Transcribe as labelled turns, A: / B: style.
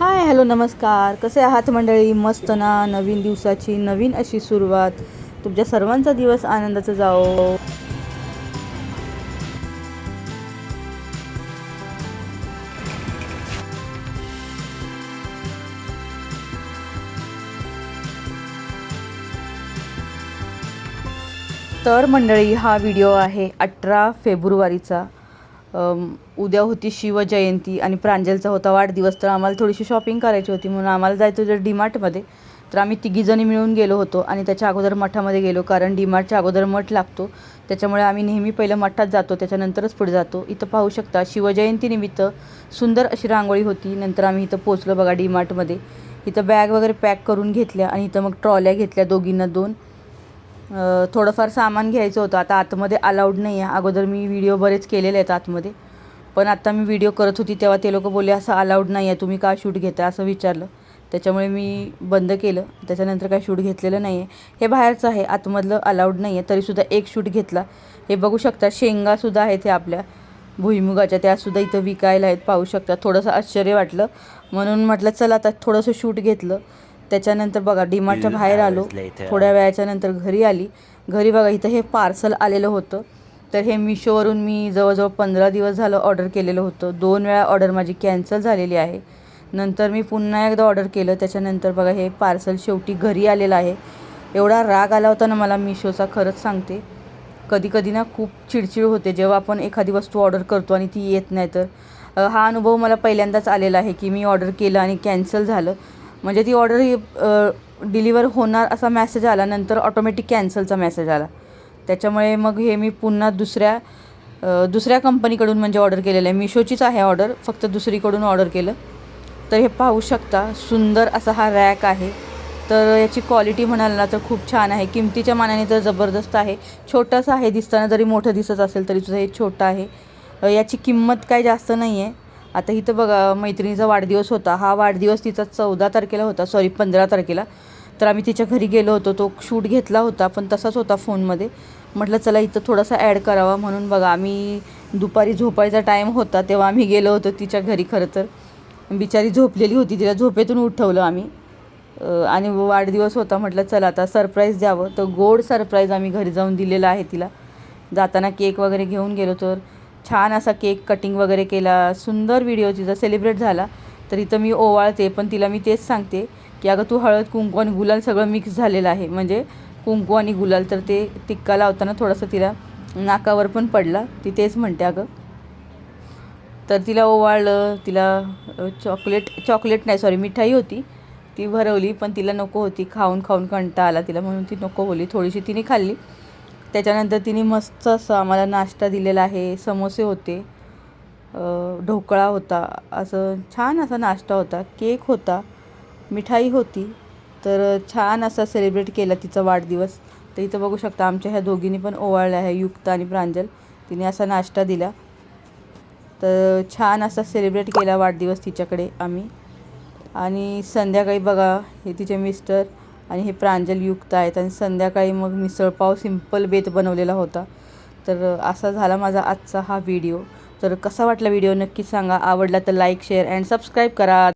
A: Hi hello नमस्कार. कसे आहात मंडळी? मस्त ना? नवीन दिवसाची नवीन अशी सुरुवात. तुमच्या सर्वांचा दिवस आनंदाचा जाओ तर मंडळी हा व्हिडिओ आहे अठरा फेब्रुवारीचा. उद्या होती शिवजयंती आणि प्रांजलचा होता वाढदिवस तर आम्हाला थोडीशी शॉपिंग करायची होती. म्हणून आम्हाला जायचं होतं डीमार्टमध्ये. तर आम्ही तिघीजणी मिळून गेलो होतो आणि त्याच्या अगोदर मठामध्ये गेलो कारण डीमार्टच्या अगोदर मठ लागतो. त्याच्यामुळे आम्ही नेहमी पहिलं मठात जातो त्याच्यानंतरच पुढे जातो. इथं पाहू शकता शिवजयंतीनिमित्त सुंदर अशी रांगोळी होती. नंतर आम्ही इथं पोचलो बघा डीमार्टमध्ये. इथं बॅग वगैरे पॅक करून घेतल्या आणि इथं मग ट्रॉल्या घेतल्या दोघींना दोन. थोडंफार सामान घ्यायचं होतं. आता आतमध्ये अलाउड नाही आहे अगोदर मी व्हिडिओ बरेच केलेले आहेत आतमध्ये. पण आत्ता मी व्हिडिओ करत होती तेव्हा ते लोक बोलले असं अलाउड नाही आहे तुम्ही का शूट घेता असं विचारलं. त्याच्यामुळे मी बंद केलं. त्याच्यानंतर काय शूट घेतलेलं नाही आहे हे बाहेरचं आहे. आतमधलं अलाउड नाही आहे तरीसुद्धा एक शूट घेतला. हे बघू शकता शेंगासुद्धा आहेत हे आपल्या भुईमुगाच्या. त्यासुद्धा इथं विकायला आहेत. पाहू शकता. थोडंसं आश्चर्य वाटलं. म्हणून म्हटलं चला आता थोडंसं शूट घेतलं. त्याच्यानंतर बघा डीमार्टच्या बाहेर आलो. थोड्या वेळाच्या नंतर घरी आली. घरी बघा इथं हे पार्सल आलेलं होतं. तर हे मिशोवरून मी जवळजवळ पंधरा दिवस झालं ऑर्डर केलेलं होतं. दोन वेळा ऑर्डर माझी कॅन्सल झालेली आहे. नंतर मी पुन्हा एकदा ऑर्डर केलं. त्याच्यानंतर बघा हे पार्सल शेवटी घरी आलेलं आहे. एवढा राग आला होता ना मला मिशोचा खरंच सांगते. कधी कधी ना खूप चिडचिड होते. जेव्हा आपण एखादी वस्तू ऑर्डर करतो आणि ती येत नाही तर. हा अनुभव मला पहिल्यांदाच आलेला आहे की मी ऑर्डर केलं आणि कॅन्सल झालं. म्हणजे ती ऑर्डर ही डिलिवर होणार असा मेसेज आला नंतर ऑटोमॅटिक कॅन्सलचा मेसेज आला. त्याच्यामुळे मग हे मी पुन्हा दुसऱ्या दुसऱ्या कंपनीकडून म्हणजे ऑर्डर केलेलं आहे. मिशोचीच आहे ऑर्डर फक्त दुसरीकडून ऑर्डर केलं. तर हे पाहू शकता सुंदर असा हा रॅक आहे. तर याची क्वालिटी म्हणाल ना तर खूप छान आहे. किमतीच्या मानाने तर जबरदस्त आहे. छोटंसं आहे दिसताना जरी मोठं दिसत असेल तरी सुद्धा हे छोटं आहे. याची किंमत काय जास्त नाही आहे आता इथं बघा मैत्रिणीचा वाढदिवस होता. हा वाढदिवस तिचा चौदा तारखेला होता. सॉरी पंधरा तारखेला. तर आम्ही तिच्या घरी गेलो होतो. तो शूट घेतला होता पण तसाच होता फोनमध्ये. म्हटलं चला इथं थोडासा ॲड करावा. म्हणून बघा आम्ही दुपारी झोपायचा टाईम होता तेव्हा आम्ही गेलो होतो तिच्या घरी खरं तर. बिचारी झोपलेली होती. तिला झोपेतून उठवलं आम्ही. आणि वाढदिवस होता. म्हटलं चला आता सरप्राईज द्यावं. तर गोड सरप्राईज आम्ही घरी जाऊन दिलेलं आहे तिला. जाताना केक वगैरे घेऊन गेलो. तर छान असा केक कटिंग वगैरे केला सुंदर व्हिडिओ तिचा सेलिब्रेट झाला. तर इथं मी ओवाळते पण तिला मी तेच सांगते की अगं तू हळद कुंकू आणि गुलाल सगळं मिक्स झालेलं आहे. म्हणजे कुंकू आणि गुलाल तर ते टिक्का लावताना थोडंसं तिला नाकावर पण पडला. ती तेच म्हणते अगं. तर तिला ओवाळलं तिला चॉकलेट चॉकलेट नाही सॉरी मिठाई होती. ती भरवली पण तिला नको होती. खाऊन खाऊन कंटा आला तिला म्हणून ती नको बोलली. थोडीशी तिने खाल्ली. त्याच्यानंतर तिने मस्त असं आम्हाला नाश्ता दिलेला आहे समोसे होते ढोकळा होता असं छान असा नाश्ता होता केक होता मिठाई होती तर छान असा सेलिब्रेट केला तिचा वाढदिवस. तर इथं बघू शकता आमच्या ह्या दोघींनी पण ओवाळल्या आहे युक्त आणि प्रांजल. तिने असा नाश्ता दिला. तर छान असा सेलिब्रेट केला वाढदिवस तिच्याकडे आम्ही. आणि संध्याकाळी बघा हे तिचे मिस्टर आणि हे प्रांजलयुक्त आहेत आणि संध्याकाळी मग मिसळपाव सिंपल बेत बनवलेला होता. तर असा झाला माझा आजचा हा व्हिडिओ. तर कसा वाटला व्हिडिओ नक्की सांगा. आवडला तर लाईक शेअर अँड सबस्क्राईब करा.